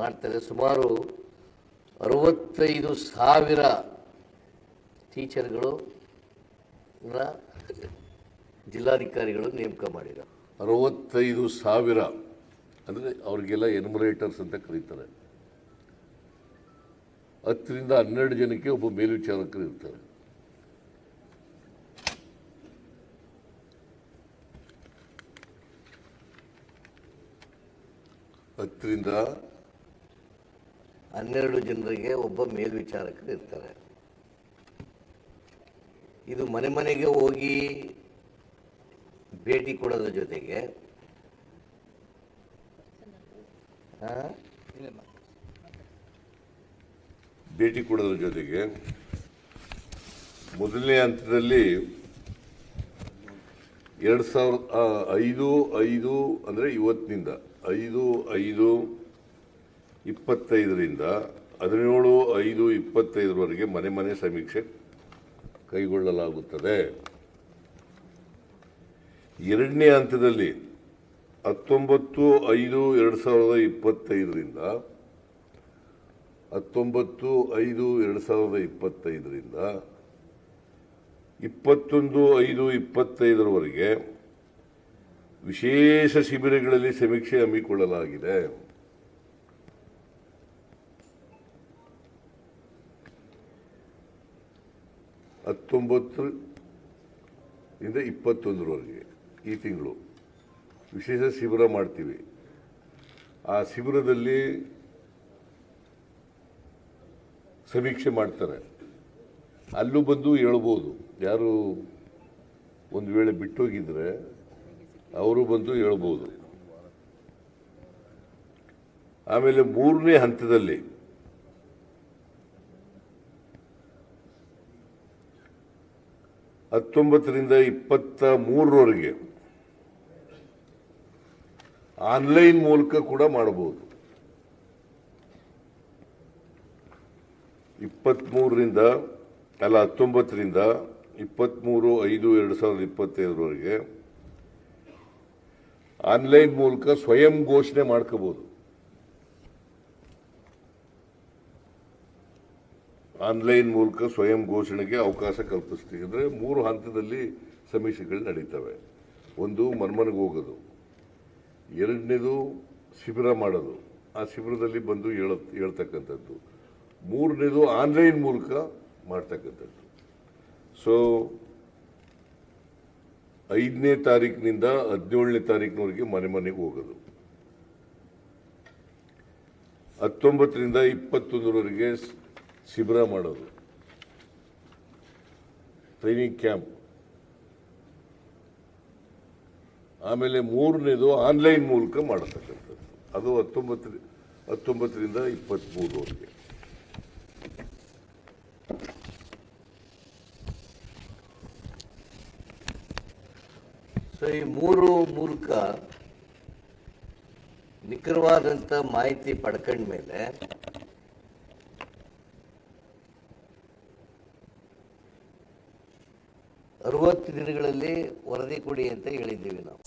ಮಾಡ್ತಾರೆ ಸುಮಾರು ಅರವತ್ತೈದು ಸಾವಿರ ಟೀಚರ್ಗಳು ಜಿಲ್ಲಾಧಿಕಾರಿಗಳು ನೇಮಕ ಮಾಡಿದ ಅರವತ್ತೈದು ಸಾವಿರ ಅಂದರೆ ಅವ್ರಿಗೆಲ್ಲ ಎನ್ಮರೇಟರ್ಸ್ ಅಂತ ಕರೀತಾರೆ. ಹತ್ತರಿಂದ ಹನ್ನೆರಡು ಜನಕ್ಕೆ ಒಬ್ಬ ಮೇಲ್ವಿಚಾರಕರು ಇರ್ತಾರೆ. ಹತ್ತರಿಂದ ಹನ್ನೆರಡು ಜನರಿಗೆ ಒಬ್ಬ ಮೇಲ್ವಿಚಾರಕರು ಇರ್ತಾರೆ. ಇದು ಮನೆ ಮನೆಗೆ ಹೋಗಿ ಭೇಟಿ ಕೊಡೋದ್ರ ಜೊತೆಗೆ ಭೇಟಿ ಕೊಡೋದ್ರ ಜೊತೆಗೆ ಮೊದಲನೇ ಹಂತದಲ್ಲಿ ಎರಡು ಸಾವಿರದ ಐದು ಐದು, ಅಂದರೆ ಇವತ್ತಿನಿಂದ ಐದು ಐದು ಇಪ್ಪತ್ತೈದರಿಂದ ಹದಿನೇಳು ಐದು ಇಪ್ಪತ್ತೈದರವರೆಗೆ ಮನೆ ಮನೆ ಸಮೀಕ್ಷೆ ಕೈಗೊಳ್ಳಲಾಗುತ್ತದೆ. ಎರಡನೇ ಹಂತದಲ್ಲಿ ಹತ್ತೊಂಬತ್ತು ಐದು ಎರಡು ಸಾವಿರದ ಇಪ್ಪತ್ತೈದರಿಂದ ಹತ್ತೊಂಬತ್ತು ಐದು ಎರಡು ಸಾವಿರದ ಇಪ್ಪತ್ತೈದರಿಂದ ಇಪ್ಪತ್ತೊಂದು ಐದು ಇಪ್ಪತ್ತೈದರವರೆಗೆ ವಿಶೇಷ ಶಿಬಿರಗಳಲ್ಲಿ ಸಮೀಕ್ಷೆ ಹಮ್ಮಿಕೊಳ್ಳಲಾಗಿದೆ. ಹತ್ತೊಂಬತ್ತು ಇಂದ ಇಪ್ಪತ್ತೊಂದರವರೆಗೆ ಈ ತಿಂಗಳು. ವಿಶೇಷ ಶಿಬಿರ ಮಾಡ್ತೀವಿ. ಆ ಶಿಬಿರದಲ್ಲಿ ಸಮೀಕ್ಷೆ ಮಾಡ್ತಾರೆ. ಅಲ್ಲೂ ಬಂದು ಹೇಳ್ಬೋದು. ಯಾರು ಒಂದು ವೇಳೆ ಬಿಟ್ಟೋಗಿದ್ರೆ ಅವರು ಬಂದು ಹೇಳ್ಬೋದು. ಆಮೇಲೆ ಮೂರನೇ ಹಂತದಲ್ಲಿ ಹತ್ತೊಂಬತ್ತರಿಂದ ಇಪ್ಪತ್ತ ಮೂರರವರೆಗೆ ಆನ್ಲೈನ್ ಮೂಲಕ ಕೂಡ ಮಾಡಬಹುದು. ಇಪ್ಪತ್ತ್ಮೂರರಿಂದ ಅಲ್ಲ, ಹತ್ತೊಂಬತ್ತರಿಂದ ಇಪ್ಪತ್ತ್ಮೂರು ಐದು ಎರಡು ಸಾವಿರದ ಇಪ್ಪತ್ತೈದರವರೆಗೆ ಆನ್ಲೈನ್ ಮೂಲಕ ಸ್ವಯಂ ಘೋಷಣೆ ಮಾಡ್ಕೋಬಹುದು. ಆನ್ಲೈನ್ ಮೂಲಕ ಸ್ವಯಂ ಘೋಷಣೆಗೆ ಅವಕಾಶ ಕಲ್ಪಿಸ್ತೀವಿ ಅಂದರೆ ಮೂರು ಹಂತದಲ್ಲಿ ಸಮೀಕ್ಷೆಗಳು ನಡೀತವೆ. ಒಂದು ಮನ್ಮನೆಗೆ ಹೋಗೋದು. ಎರಡನೇದು ಶಿಬಿರ ಮಾಡೋದು. ಆ ಶಿಬಿರದಲ್ಲಿ ಬಂದು ಹೇಳ ಹೇಳ್ತಕ್ಕಂಥದ್ದು. ಮೂರನೇದು ಆನ್ಲೈನ್ ಮೂಲಕ ಮಾಡ್ತಕ್ಕಂಥದ್ದು. ಸೊ ಐದನೇ ತಾರೀಕಿನಿಂದ ಹದಿನೇಳನೇ ತಾರೀಕಿನವರೆಗೆ ಮನೆ ಮನೆಗೆ ಹೋಗೋದು. ಹತ್ತೊಂಬತ್ತರಿಂದ ಇಪ್ಪತ್ತೊಂದರವರೆಗೆ ಶಿಬಿರ ಮಾಡೋದು. ಟ್ರೈನಿಂಗ್ ಕ್ಯಾಂಪ್ ಆಮೇಲೆ ಮೂರನೇದು ಆನ್ಲೈನ್ ಮೂಲಕ ಮಾಡತಕ್ಕಂಥದ್ದು. ಅದು ಹತ್ತೊಂಬತ್ತರ ಹತ್ತೊಂಬತ್ತರಿಂದ ಇಪ್ಪತ್ತ್ಮೂರವರೆಗೆ ಸೊ ಈ ಮೂರು ಮೂಲಕ ನಿಖರವಾದಂಥ ಮಾಹಿತಿ ಪಡ್ಕೊಂಡ್ಮೇಲೆ ದಿನಗಳಲ್ಲಿ ವರದಿ ಕೊಡಿ ಅಂತ ಹೇಳಿದ್ದೀವಿ ನಾವು.